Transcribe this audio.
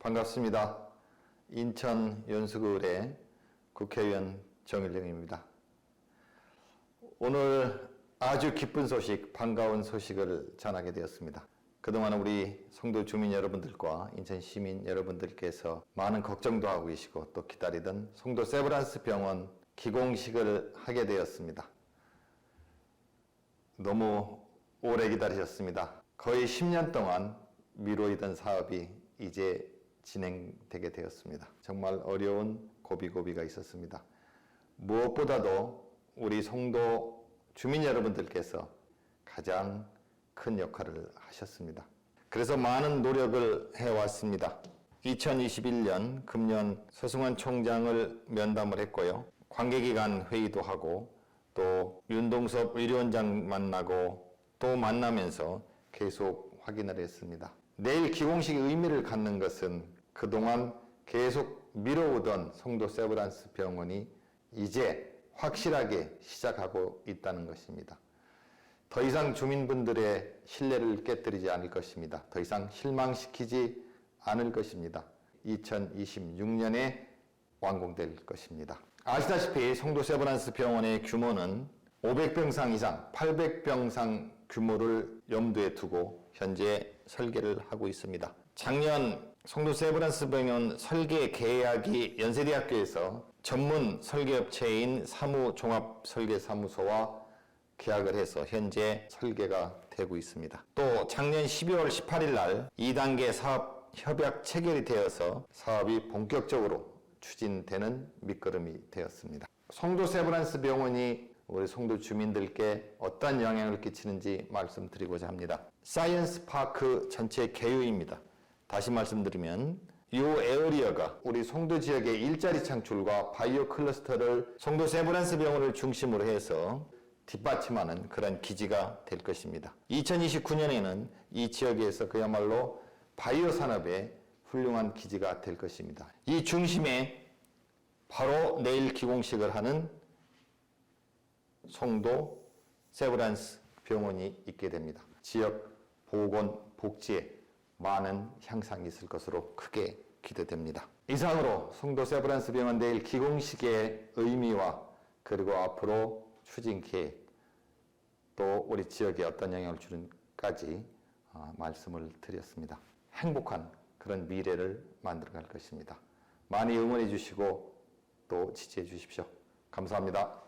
반갑습니다. 인천 연수구의 국회의원 정일영입니다. 오늘 아주 기쁜 소식, 반가운 소식을 전하게 되었습니다. 그동안 우리 성도 주민 여러분들과 인천 시민 여러분들께서 많은 걱정도 하고 계시고 또 기다리던 성도 세브란스 병원 기공식을 하게 되었습니다. 너무 오래 기다리셨습니다. 거의 10년 동안 미루이던 사업이 이제 진행되게 되었습니다. 정말 어려운 고비고비가 있었습니다. 무엇보다도 우리 성도 주민 여러분들께서 가장 큰 역할을 하셨습니다. 그래서 많은 노력을 해왔습니다. 2021년 금년 서승환 총장을 면담을 했고요. 관계기관 회의도 하고 또 윤동섭 의료원장 만나고 또 만나면서 계속 확인을 했습니다. 내일 기공식 의미를 갖는 것은 그동안 계속 미뤄오던 성도 세브란스 병원이 이제 확실하게 시작하고 있다는 것입니다. 더 이상 주민분들의 신뢰를 깨뜨리지 않을 것입니다. 더 이상 실망시키지 않을 것입니다. 2026년에 완공될 것입니다. 아시다시피 성도 세브란스 병원의 규모는 500병상 이상, 800병상 규모를 염두에 두고 현재 설계를 하고 있습니다. 작년 성도 세브란스 병원 설계 계약이 연세대학교에서 전문 설계업체인 사무종합설계사무소와 계약을 해서 현재 설계가 되고 있습니다. 또 작년 12월 18일 날 2단계 사업 협약 체결이 되어서 사업이 본격적으로 추진되는 밑거름이 되었습니다. 성도 세브란스 병원이 우리 성도 주민들께 어떤 영향을 끼치는지 말씀드리고자 합니다. 사이언스 파크 전체 개요입니다. 다시 말씀드리면 이 에어리어가 우리 송도 지역의 일자리 창출과 바이오 클러스터를 송도 세브란스 병원을 중심으로 해서 뒷받침하는 그런 기지가 될 것입니다. 2029년에는 이 지역에서 그야말로 바이오 산업의 훌륭한 기지가 될 것입니다. 이 중심에 바로 내일 기공식을 하는 송도 세브란스 병원이 있게 됩니다. 지역 보건 복지에 많은 향상이 있을 것으로 크게 기대됩니다. 이상으로 송도 세브란스 병원 내일 기공식의 의미와 그리고 앞으로 추진 계획 또 우리 지역에 어떤 영향을 주는까지 어, 말씀을 드렸습니다. 행복한 그런 미래를 만들어 갈 것입니다. 많이 응원해 주시고 또 지지해 주십시오. 감사합니다.